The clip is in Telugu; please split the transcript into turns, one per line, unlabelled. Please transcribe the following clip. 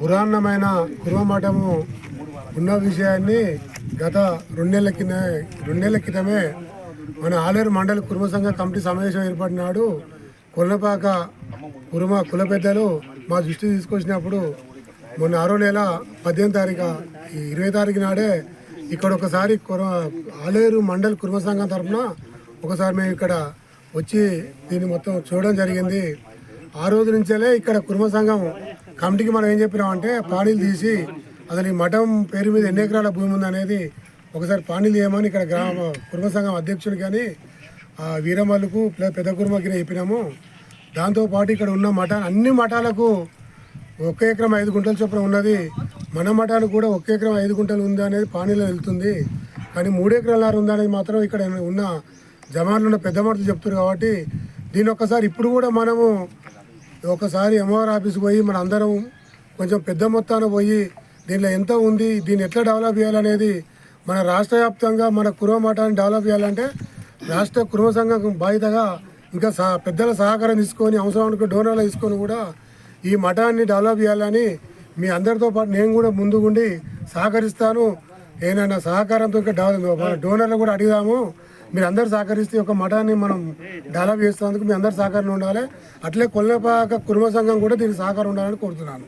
పురాణమైన కురుమ మఠము ఉన్న విషయాన్ని గత రెండేళ్ళ కింద రెండేళ్ళ క్రితమే మన ఆలేరు మండల కురుమ సంఘ కమిటీ సమావేశం ఏర్పడినాడు. కొల్లపాక కురుమ కుల పెద్దలు మా దృష్టి తీసుకొచ్చినప్పుడు మొన్న ఆరో నెల పద్దెనిమిది తారీఖు ఈ ఇరవై తారీఖు నాడే ఇక్కడ ఒకసారి కుర ఆలేరు మండల కురుమ సంఘం తరఫున ఒకసారి మేము ఇక్కడ వచ్చి దీన్ని మొత్తం చూడడం జరిగింది. ఆ రోజు నుంచేలే ఇక్కడ కుర్మ సంఘం కమిటీకి మనం ఏం చెప్పినామంటే పానీలు తీసి అసలు ఈ మఠం పేరు మీద ఎన్ని ఎకరాల భూమి ఉంది అనేది ఒకసారి పాణీలు చేయమని ఇక్కడ గ్రామ కుటుంబ సంఘం అధ్యక్షుడు కానీ ఆ వీరమల్లుకు పెద్ద కుర్మకి చెప్పినాము. దాంతోపాటు ఇక్కడ ఉన్న మఠ అన్ని మఠాలకు ఒక ఎకరం ఐదు గుంటల చొప్పున ఉన్నది. మన మఠానికి కూడా ఒక ఎకరం ఐదు గుంటలు ఉంది అనేది పానీలో వెళ్తుంది. కానీ మూడు ఎకరాల ఉందా అనేది మాత్రం ఇక్కడ ఉన్న జమాన్లు ఉన్న పెద్ద మనుషులు చెప్తున్నారు కాబట్టి దీని ఒక్కసారి ఇప్పుడు కూడా మనము ఒకసారి ఎంఆర్ ఆఫీస్కి పోయి మన అందరం కొంచెం పెద్ద మొత్తాన పోయి దీనిలో ఎంత ఉంది దీన్ని ఎట్లా డెవలప్ చేయాలనేది మన రాష్ట్ర వ్యాప్తంగా మన కురువ మఠాన్ని డెవలప్ చేయాలంటే రాష్ట్ర కురుమ సంఘం బాధ్యతగా ఇంకా సహ పెద్దల సహకారం తీసుకొని అవసరానికి డోనర్లు తీసుకొని కూడా ఈ మఠాన్ని డెవలప్ చేయాలని మీ అందరితో పాటు నేను కూడా ముందుగుండి సహకరిస్తాను. ఏదైనా సహకారంతో ఇంకా డెవలప్ మన డోనర్లు కూడా అడిగాము మీరు అందరు సహకరిస్తే ఒక మఠాన్ని మనం డెవలప్ చేస్తున్నందుకు మీ అందరు సహకారం ఉండాలి. అట్లే కొల్లపాక కుటుంబ సంఘం కూడా దీనికి సహకారం ఉండాలని కోరుతున్నాను.